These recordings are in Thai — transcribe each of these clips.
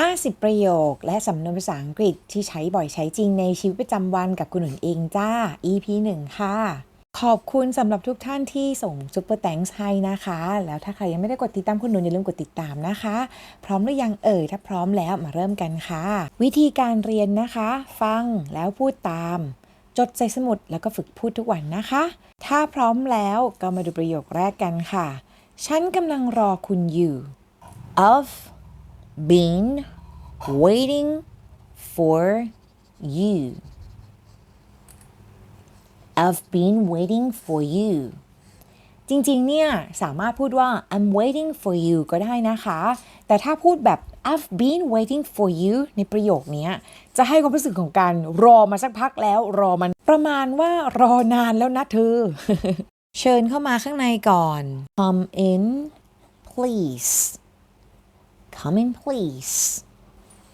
50 ประโยค และสำนวนภาษาอังกฤษที่ใช้บ่อยใช้จริงในชีวิตประจำวันกับคุณหนุนเองจ้า EP 1 ค่ะ ขอบคุณสำหรับทุกท่านที่ส่งซุปเปอร์แตงส์ให้นะคะ แล้วถ้าใครยังไม่ได้กดติดตามคุณหนุนอย่าลืมกดติดตามนะคะ พร้อมหรือยังเอ่ย ถ้าพร้อมแล้วมาเริ่มกันค่ะ วิธีการเรียนนะคะ ฟังแล้วพูดตาม จดใส่สมุดแล้วก็ฝึกพูดทุกวันนะคะ ถ้าพร้อมแล้วก็มาดูประโยคแรกกันค่ะ ฉันกำลังรอคุณอยู่ of been waiting for you. I've been waiting for you. จริงๆ เนี่ย สามารถพูดว่า I'm waiting for you ก็ได้นะคะ แต่ถ้าพูดแบบ I've been waiting for you ในประโยคเนี้ยจะให้ความรู้สึกของการรอมาสักพักแล้วรอมันประมาณว่ารอนานแล้วนะเธอ เชิญเข้ามาข้างในก่อน Come in please Come in please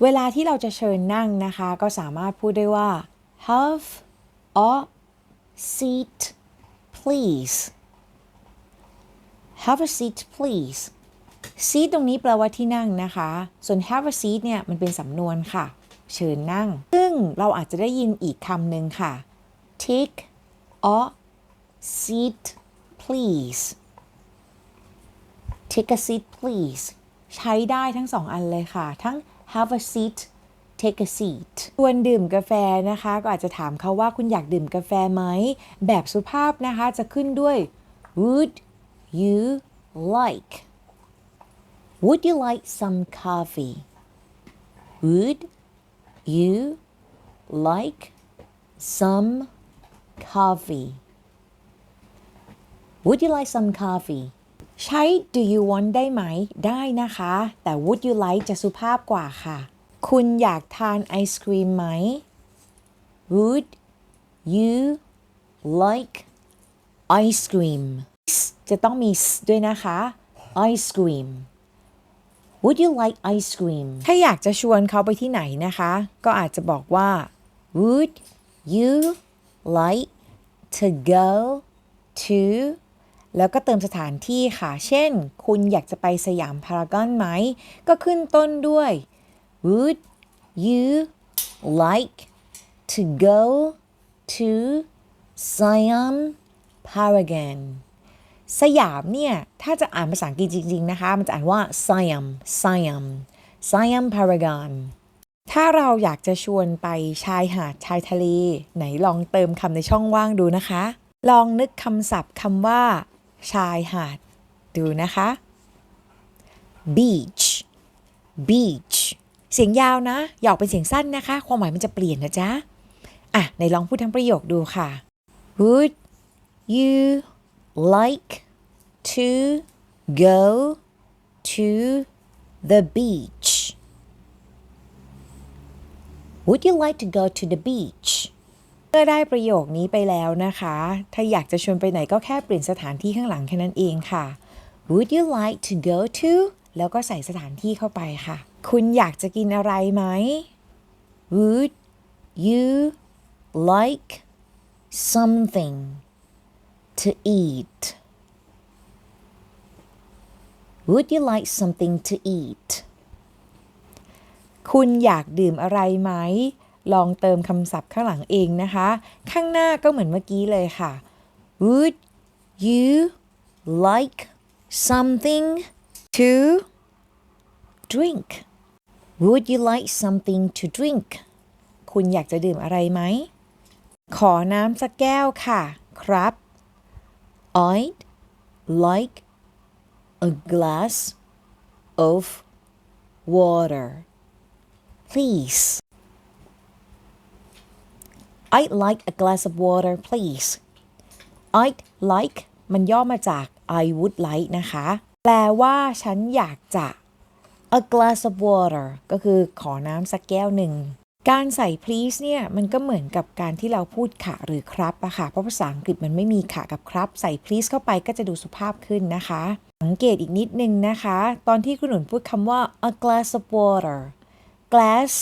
เวลาที่เราจะเชิญนั่งนะคะ ก็สามารถพูดได้ว่า have a seat please have a seat please seat ตรงนี้แปลว่าที่นั่งนะคะ ส่วน have a seat เนี่ยมันเป็นสำนวนค่ะ เชิญนั่ง ซึ่งเราอาจจะได้ยินอีกคำหนึ่งค่ะ take a seat please take a seat please ใช้ได้ทั้งสองอันเลยค่ะ ทั้ง have a seat take a seat ส่วนดื่มกาแฟนะคะ ก็อาจจะถามเขาว่าคุณอยากดื่มกาแฟไหม แบบสุภาพนะคะจะขึ้นด้วย would you like would you like some coffee would you like some coffee would you like some coffee ใช้ do you want ได้ไหม ได้นะคะ แต่ would you like จะสุภาพกว่าค่ะ คุณอยากทานไอศครีมไหม would you like ice cream จะต้องมีด้วยนะคะ ice cream would you like ice cream ถ้าอยากจะชวนเขาไปที่ไหนนะคะ ก็อาจจะบอกว่า would you like to go to แล้วก็เติมสถานที่ค่ะ เช่น คุณอยากจะไปสยามพารากอนไหม ก็ขึ้นต้นด้วย Would you like to go to Siam Paragon สยามเนี่ย ถ้าจะอ่านภาษาอังกฤษจริง ๆ นะคะ มันจะอ่านว่า Siam Siam Siam Paragon ถ้าเราอยากจะชวนไปชายหาดชายทะเล ไหนลองเติมคำในช่องว่างดูนะคะ ลองนึกคำศัพท์คำว่า ชายหาด ดูนะคะ beach beach เสียงยาวนะอยาอกเป็นเสียงสั้นนะคะ ความหมายมันจะเปลี่ยนนะจ๊ะ อะไหนลองพูดทั้งประโยคดูค่ะ Would you like to go to the beach Would you like to go to the beach เมื่อได้ประโยคนี้ไปแล้วนะคะ ถ้าอยากจะชวนไปไหนก็แค่เปลี่ยนสถานที่ข้างหลังแค่นั้นเองค่ะ Would you like to go to แล้วก็ใส่สถานที่เข้าไปค่ะ คุณอยากจะกินอะไรไหม Would you like something to eat Would you like something to eat คุณอยากดื่มอะไรไหม ลองเติมคำศัพท์ข้างหลังเองนะคะ ข้างหน้าก็เหมือนเมื่อกี้เลยค่ะ Would you like something to drink Would you like something to drink คุณอยากจะดื่มอะไรไหม ขอน้ำสักแก้วค่ะ ครับ I'd like a glass of water please I'd like a glass of water please I'd like มันย่อมาจาก I would like นะคะ แปลว่าฉันอยากจะ a glass of water ก็คือขอน้ำสักแก้วหนึ่ง การใส่ please เนี่ย มันก็เหมือนกับการที่เราพูดค่ะหรือครับอะค่ะ เพราะภาษาอังกฤษมันไม่มีค่ะกับครับ ใส่ please เข้าไปก็จะดูสุภาพขึ้นนะคะ สังเกตอีกนิดนึงนะคะ ตอนที่คุณหนุนพูดคำว่า a glass of water glass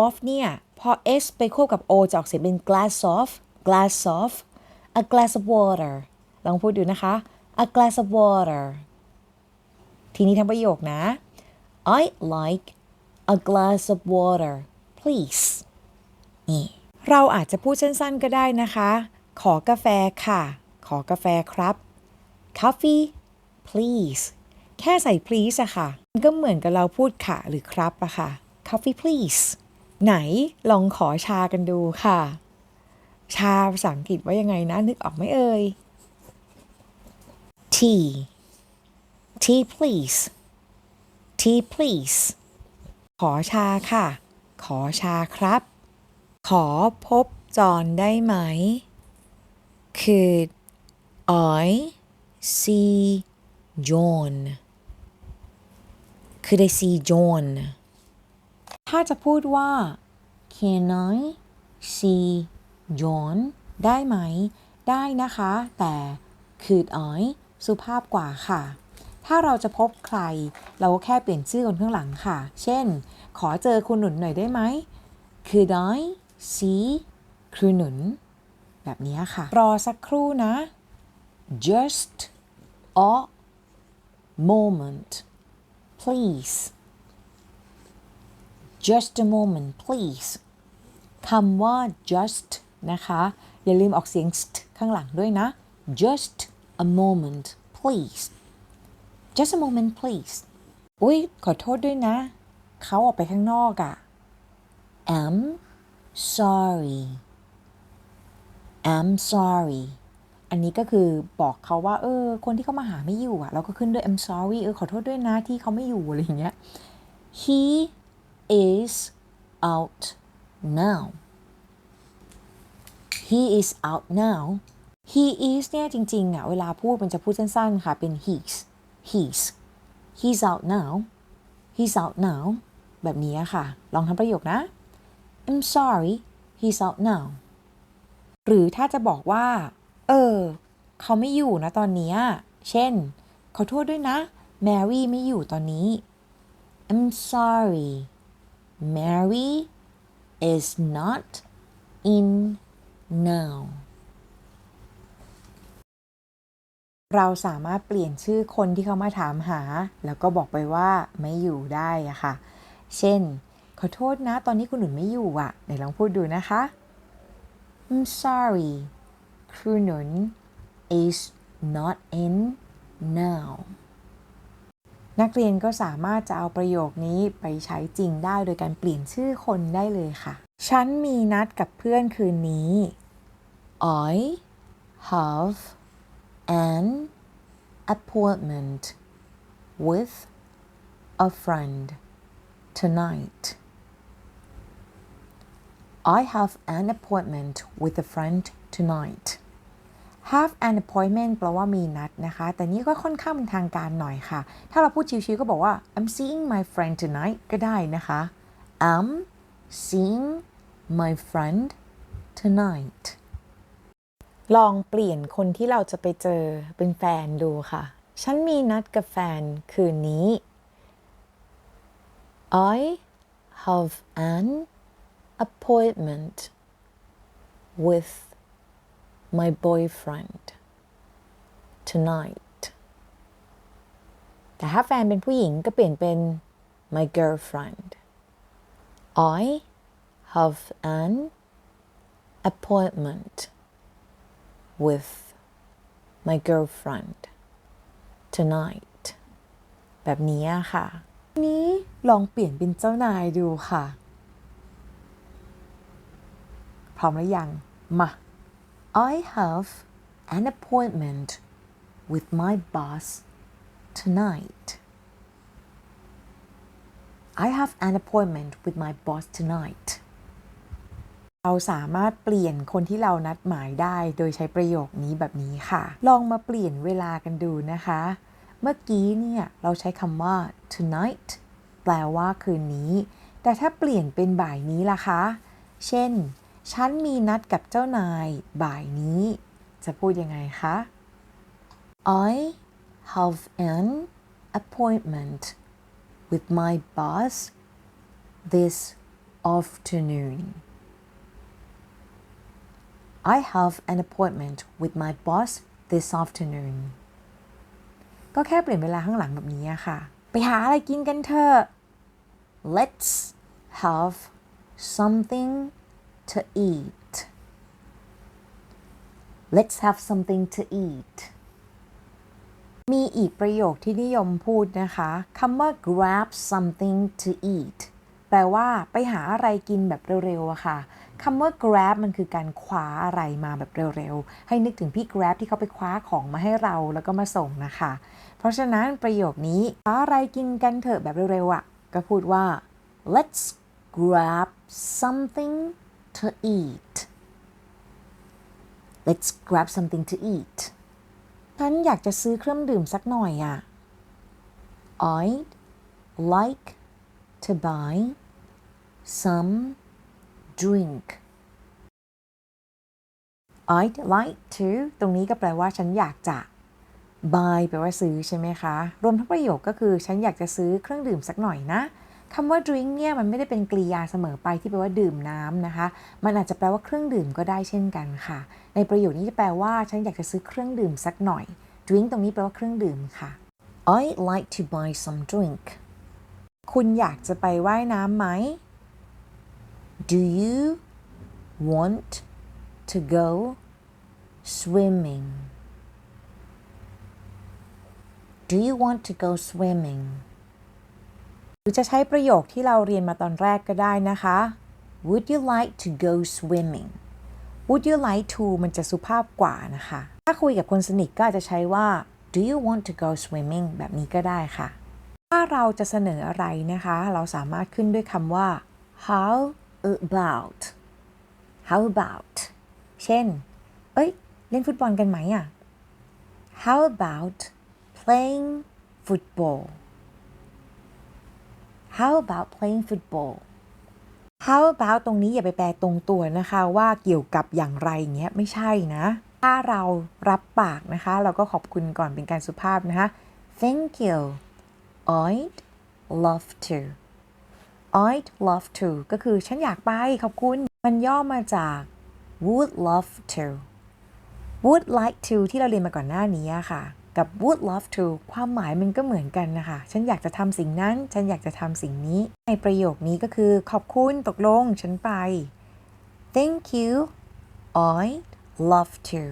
of เนี่ย พอ s ไปควบกับ o จะออกเสียงเป็น glass of glass of a glass of water ลองพูดดูนะคะ a glass of water ทีนี้ทั้งประโยคนะ I like a glass of water please นี่เราอาจจะพูดสั้นๆก็ได้นะคะ ขอกาแฟค่ะ ขอกาแฟครับ coffee please แค่ใส่ please อะค่ะ มันก็เหมือนกับเราพูดค่ะหรือครับอะค่ะ coffee please ไหนลองขอชากันดูค่ะ ชาภาษาอังกฤษว่ายังไงนะ นึกออกไหมเอ่ย tea tea please tea please ขอชาค่ะ ขอชาครับ ขอพบจอนได้ไหม Could I see John Could I see John ถ้าจะพูดว่า Can I see John ได้ไหม ได้นะคะ แต่ Could I สุภาพกว่าค่ะ ถ้าเราจะพบใคร เราก็แค่เปลี่ยนชื่อคนข้างหลังค่ะ เช่น ขอเจอคุณหนุนหน่อยได้ไหม Could I see ครูหนุน แบบนี้ค่ะ รอสักครู่นะ just a moment please just a moment please คำว่า just นะคะ อย่าลืมออกเสียง st ข้างหลังด้วยนะ just a moment please just a moment please อุ๊ยขอโทษด้วยนะ เขาออกไปข้างนอกอะ am sorry I'm sorry อันนี้ก็คือบอกเขาว่า เออ คนที่เขามาหาไม่อยู่อะเราก็ขึ้นด้วย I'm sorry เออขอโทษด้วยนะที่เขาไม่อยู่อะไรอย่างเงี้ย he is out now he is out now he is เนี่ยจริงๆอะเวลาพูดมันจะพูดสั้นๆค่ะเป็น he's he's he's out now he's out now แบบนี้ค่ะ ลองทำประโยคนะ I'm sorry he's out now หรือถ้าจะบอกว่า เออ เขาไม่อยู่นะตอนนี้ เช่น ขอโทษด้วยนะ แมรี่ไม่อยู่ตอนนี้ I'm sorry Mary is not in now เราสามารถเปลี่ยนชื่อคนที่เขามาถามหา แล้วก็บอกไปว่าไม่อยู่ได้อะค่ะ เช่น ขอโทษนะ ตอนนี้คุณหนุนไม่อยู่อะไหนลองพูดดูนะคะ I'm sorry ครูหนุน is not in now นักเรียนก็สามารถจะเอาประโยคนี้ไปใช้จริงได้โดยการเปลี่ยนชื่อคนได้เลยค่ะ ฉันมีนัดกับเพื่อนคืนนี้ I have an appointment with a friend tonight I have an appointment with a friend tonight have an appointment แปลว่ามีนัดนะคะ แต่นี่ก็ค่อนข้างเป็นทางการหน่อยค่ะ ถ้าเราพูดชิวๆก็บอกว่า I'm seeing my friend tonight ก็ได้นะคะ I'm seeing my friend tonight ลองเปลี่ยนคนที่เราจะไปเจอเป็นแฟนดูค่ะ ฉันมีนัดกับแฟนคืนนี้ I have an appointment with my boyfriend tonight แต่ถ้าแฟนเป็นผู้หญิงก็เปลี่ยนเป็น my girlfriend I have an appointment with my girlfriend tonight แบบนี้ค่ะ นี้ลองเปลี่ยนเป็นเจ้านายดูค่ะ พร้อมหรือยัง มา I have an appointment with my boss tonight I have an appointment with my boss tonight เราสามารถเปลี่ยนคนที่เรานัดหมายได้โดยใช้ประโยคนี้แบบนี้ค่ะ ลองมาเปลี่ยนเวลากันดูนะคะ เมื่อกี้เนี่ยเราใช้คำว่า tonight แปลว่าคืนนี้ แต่ถ้าเปลี่ยนเป็นบ่ายนี้ล่ะคะ เช่น ฉันมีนัดกับเจ้านายบ่ายนี้ จะพูดยังไงคะ I have an appointment with my boss this afternoon I have an appointment with my boss this afternoon ก็แค่เปลี่ยนเวลาข้างหลังแบบนี้ค่ะ ไปหาอะไรกินกันเถอะ let's have something to eat let's have something to eat มีอีกประโยคที่นิยมพูดนะคะคำว่า grab something to eat แปลว่าไปหาอะไรกินแบบเร็วๆอะค่ะคำว่า grab มันคือการคว้าอะไรมาแบบเร็วๆ ให้นึกถึงพี่ grab ที่เขาไปคว้าของมาให้เราแล้วก็มาส่งนะคะ เพราะฉะนั้นประโยคนี้หาอะไรกินกันเถอะแบบเร็วๆอะก็พูดว่า let's grab something to eat let's grab something to eat ฉันอยากจะซื้อเครื่องดื่มสักหน่อยอะ I'd like to buy some drink I'd like to ตรงนี้ก็แปลว่าฉันอยากจะ buy แปลว่าซื้อใช่ไหมคะ รวมทั้งประโยคก็คือฉันอยากจะซื้อเครื่องดื่มสักหน่อยนะ คำว่า drink เนี่ยมันไม่ได้เป็นกริยาเสมอไปที่แปลว่าดื่มน้ำนะคะ มันอาจจะแปลว่าเครื่องดื่มก็ได้เช่นกันค่ะ ในประโยคนี้จะแปลว่าฉันอยากจะซื้อเครื่องดื่มสักหน่อย drink ตรงนี้แปลว่าเครื่องดื่มค่ะ I'd like to buy some drink คุณอยากจะไปว่ายน้ำไหม Do you want to go swimming Do you want to go swimming ห รือจะใช้ประโยคที่เราเรียนมาตอนแรกก็ได้นะคะ Would you like to go swimming Would you like to มันจะสุภาพกว่านะคะ ถ้าคุยกับคนสนิทก็อาจจะใช้ว่า Do you want to go swimming แบบนี้ก็ได้ค่ะ ถ้าเราจะเสนออะไรนะคะ เราสามารถขึ้นด้วยคำว่า how about how about เช่น เอ้ย เล่นฟุตบอลกันไหมอะ how about playing football how about playing football how about ตรงนี้อย่าไปแปลตรงตัวนะคะว่าเกี่ยวกับอย่างไรเงี้ยไม่ใช่นะ ถ้าเรารับปากนะคะ เราก็ขอบคุณก่อนเป็นการสุภาพนะคะ thank you I'd love to I'd love to ก็คือฉันอยากไปขอบคุณ มันย่อมาจาก would love to would like to ที่เราเรียนมาก่อนหน้านี้ค่ะ กับ would love to ความหมายมันก็เหมือนกันนะคะ ฉันอยากจะทำสิ่งนั้น ฉันอยากจะทำสิ่งนี้ ในประโยคนี้ก็คือ ขอบคุณตกลง ฉันไป thank you I love to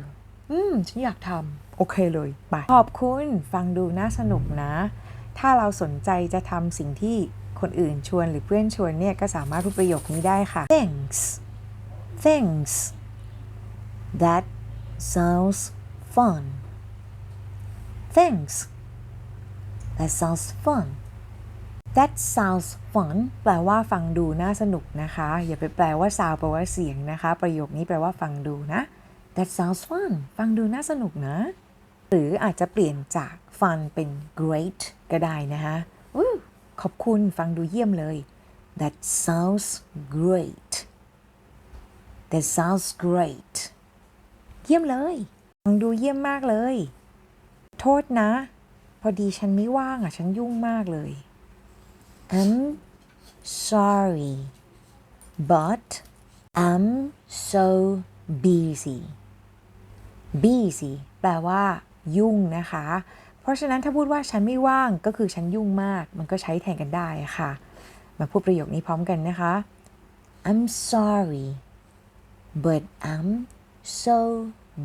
อืม ฉันอยากทำโอเคเลยไปขอบคุณฟังดูน่าสนุกนะ ถ้าเราสนใจจะทำสิ่งที่คนอื่นชวนหรือเพื่อนชวนเนี่ย ก็สามารถพูดประโยคนี้ได้ค่ะ thanks thanks that sounds fun thanks that sounds fun that sounds fun แปลว่าฟังดูน่าสนุกนะคะ อย่าไปแปลว่า sound แปลว่าเสียงนะคะ ประโยคนี้แปลว่าฟังดูนะ that sounds fun ฟังดูน่าสนุกนะ หรืออาจจะเปลี่ยนจาก fun เป็น great ก็ได้นะคะอขอบคุณฟังดูเยี่ยมเลย that sounds great that sounds great เยี่ยมเลย ฟังดูเยี่ยมมากเลย โทษนะ พอดีฉันไม่ว่างอะ ฉันยุ่งมากเลย I'm sorry but I'm so busy busy แปลว่า ยุ่งนะคะ เพราะฉะนั้นถ้าพูดว่าฉันไม่ว่างก็คือฉันยุ่งมาก มันก็ใช้แทนกันได้ะค่ะ มาพูดประโยคนี้พร้อมกันนะคะ I'm sorry but I'm so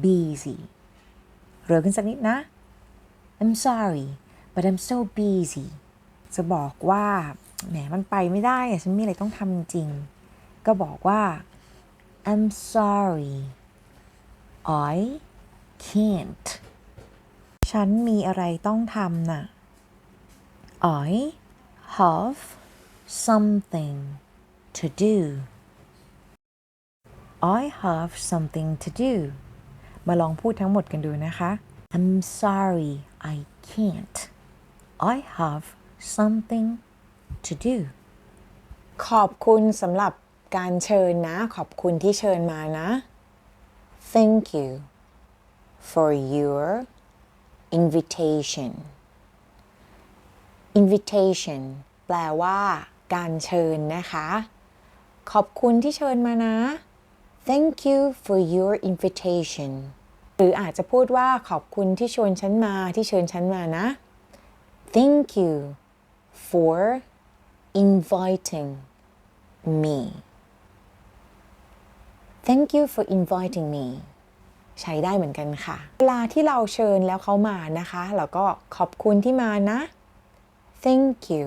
busy เร็วขึ้นสักนิดนะ I'm sorry but I'm so busy จะบอกว่าแหมมันไปไม่ได้อะฉันมีอะไรต้องทำจริง ก็บอกว่า I'm sorry I can't ฉันมีอะไรต้องทำน่ะ I have something to do I have something to do มาลองพูดทั้งหมดกันดูนะคะ I'm sorry I can't I have something to do ขอบคุณสำหรับการเชิญนะ ขอบคุณที่เชิญมานะ Thank you for your invitation invitation แปลว่า การเชิญนะคะ ขอบคุณที่เชิญมานะ Thank you for your invitation หรืออาจจะพูดว่าขอบคุณที่ชวนฉันมาที่เชิญฉันมานะ Thank you for inviting me thank you for inviting me ใช้ได้เหมือนกันค่ะ เวลาที่เราเชิญแล้วเขามานะคะ เราก็ขอบคุณที่มานะ thank you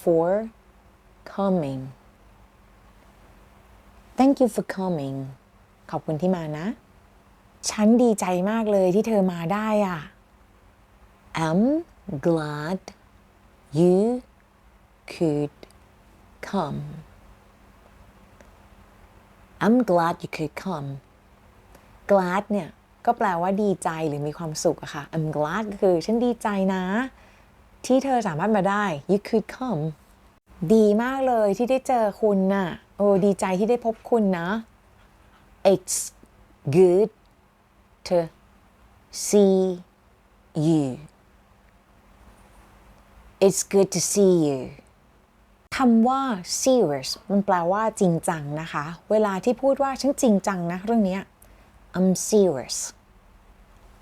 for coming thank you for coming ขอบคุณที่มานะ ฉันดีใจมากเลยที่เธอมาได้อะ I'm glad you could come I'm glad you could come glad เนี่ย ก็แปลว่าดีใจหรือมีความสุขอะค่ะ I'm glad ก็คือฉันดีใจนะ ที่เธอสามารถมาได้ you could come ดีมากเลยที่ได้เจอคุณน่ะ โอ้ดีใจที่ได้พบคุณนะ It's good to see you It's good to see you คำว่า serious มันแปลว่าจริงจังนะคะ เวลาที่พูดว่าฉันจริงจังนะเรื่องนี้ I'm serious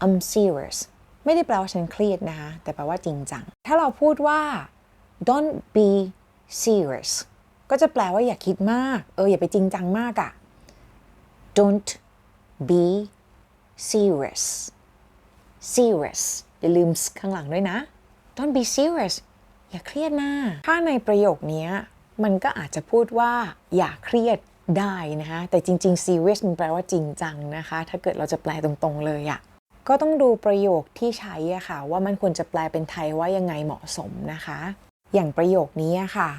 I'm serious ไม่ได้แปลว่าฉันเครียดนะคะ แต่แปลว่าจริงจัง ถ้าเราพูดว่า don't be serious ก็จะแปลว่าอย่าคิดมาก เอออย่าไปจริงจังมากอะ don't be serious serious อย่าลืมข้างหลังด้วยนะ don't be serious อย่าเครียดนะ ถ้าในประโยคนี้มันก็อาจจะพูดว่าอย่าเครียดได้นะคะ แต่จริง ๆ serious มันแปลว่าจริงจังนะคะ ถ้าเกิดเราจะแปลตรงๆเลยอะก็ต้องดูประโยคที่ใช้อะค่ะ ว่ามันควรจะแปลเป็นไทยว่ายังไงเหมาะสมนะคะ อย่างประโยคนี้อะค่ะ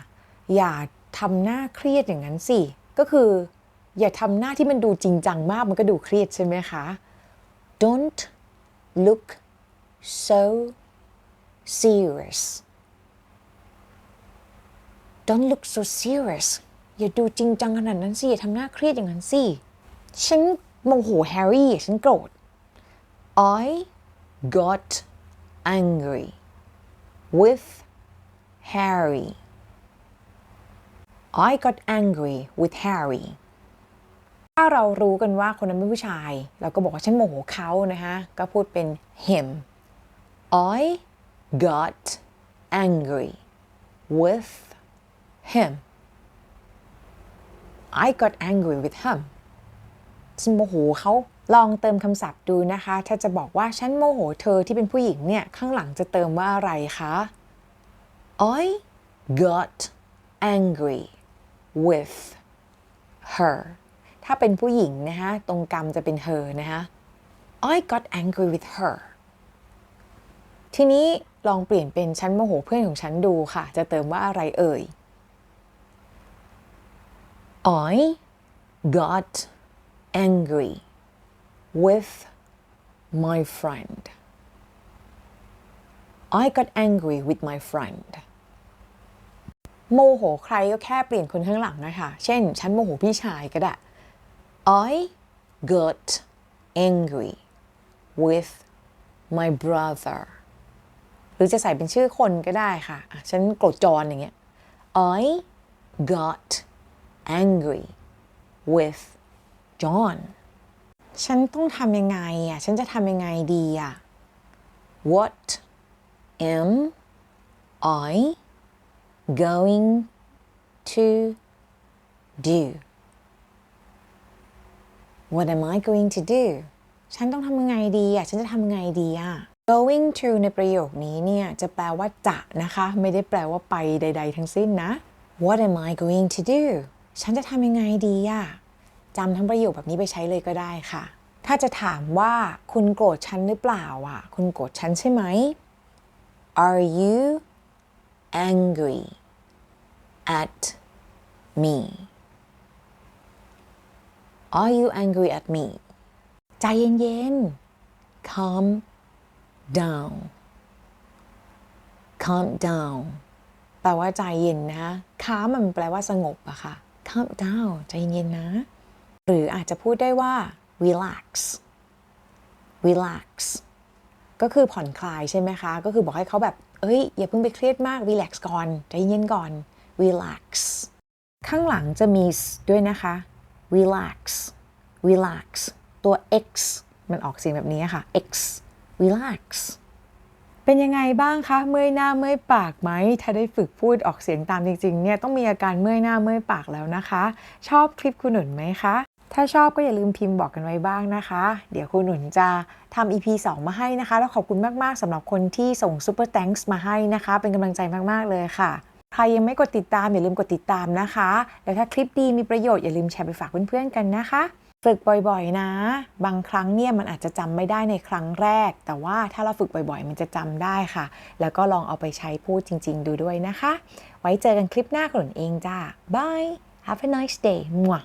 อย่าทำหน้าเครียดอย่างนั้นสิ ก็คือ อย่าทำหน้าที่มันดูจริงจังมากมันก็ดูเครียดใช่ไหมคะ don't look so serious don't look so serious อย่าดูจริงจังขนาดนั้นสิ อย่าทำหน้าเครียดอย่างนั้นสิ ฉันโมโหแฮร์รี่ ฉันโกรธ I got angry with Harry I got angry with Harry ถ้าเรารู้กันว่าคนนั้นเป็นผู้ชาย เราก็บอกว่าฉันโมโหเขานะคะก็พูดเป็น him I got angry with him I got angry with him ฉันโมโหเขาลองเติมคำศัพท์ดูนะคะ ถ้าจะบอกว่าฉันโมโหเธอที่เป็นผู้หญิงเนี่ย ข้างหลังจะเติมว่าอะไรคะ I got angry with her ถ้าเป็นผู้หญิงนะคะตรงกรรมจะเป็น her นะคะ I got angry with her ทีนี้ลองเปลี่ยนเป็นฉันโมโหเพื่อนของฉันดูค่ะ จะเติมว่าอะไรเอ่ย I got angry with my friend. I got angry with my friend. โมโหใครก็แค่เปลี่ยนคนข้างหลังนะคะ เช่น ฉันโมโหพี่ชายก็ได้ I got angry with my brother หรือจะใส่เป็นชื่อคนก็ได้ค่ะ ฉันโกรธจอนอย่างเงี้ย I got angry with John ฉันต้องทำยังไงอะ ฉันจะทำยังไงดีอะ What am I going to do What am I going to do ฉันต้องทำยังไงดีอะ ฉันจะทำยังไงดีอะ going to ในประโยคนี้เนี่ยจะแปลว่าจะนะคะ ไม่ได้แปลว่าไปใด ๆ ทั้งสิ้นนะ What am I going to do ฉันจะทำยังไงดีอะจำทั้งประโยคแบบนี้ไปใช้เลยก็ได้ค่ะ ถ้าจะถามว่าคุณโกรธฉันหรือเปล่าอะ คุณโกรธฉันใช่ไหม Are you angry at me Are you angry at me ใจเย็นๆ calm down calm down แปลว่าใจเย็นนะ calm มันแปลว่าสงบอะค่ะ calm down ใจเย็นๆนะ หรืออาจจะพูดได้ว่า relax relax ก็คือผ่อนคลายใช่ไหมคะ ก็คือบอกให้เขาแบบ เอ้ย อย่าเพิ่งไปเครียดมาก relax ก่อน ใจเย็นก่อน relax ข้างหลังจะมี s ด้วยนะคะ relax relax ตัว x มันออกเสียงแบบนี้ค่ะ x relax เป็นยังไงบ้างคะ เมื่อยหน้าเมื่อยปากไหม ถ้าได้ฝึกพูดออกเสียงตามจริงๆ เนี่ยต้องมีอาการเมื่อยหน้าเมื่อยปากแล้วนะคะ ชอบคลิปคุณหนุนไหมคะ ถ้าชอบก็อย่าลืมพิมพ์บอกกันไว้บ้างนะคะ เดี๋ยวคุณหนุนจะทำ EP 2 มาให้นะคะ แล้วขอบคุณมากๆสำหรับคนที่ส่ง Super Thanks มาให้นะคะ เป็นกำลังใจมากๆเลยค่ะ ใครยังไม่กดติดตามอย่าลืมกดติดตามนะคะ แล้วถ้าคลิปดีมีประโยชน์อย่าลืมแชร์ไปฝากเพื่อนๆกันนะคะ ฝึกบ่อยๆ นะ บางครั้งเนี่ยมันอาจจะจำไม่ได้ในครั้งแรก แต่ว่าถ้าเราฝึกบ่อยๆ มันจะจำได้ค่ะ แล้วก็ลองเอาไปใช้พูดจริง ๆ ดูด้วยนะคะ ไว้เจอกันคลิปหน้าคนเองจ้าบาย have a nice day มั่ว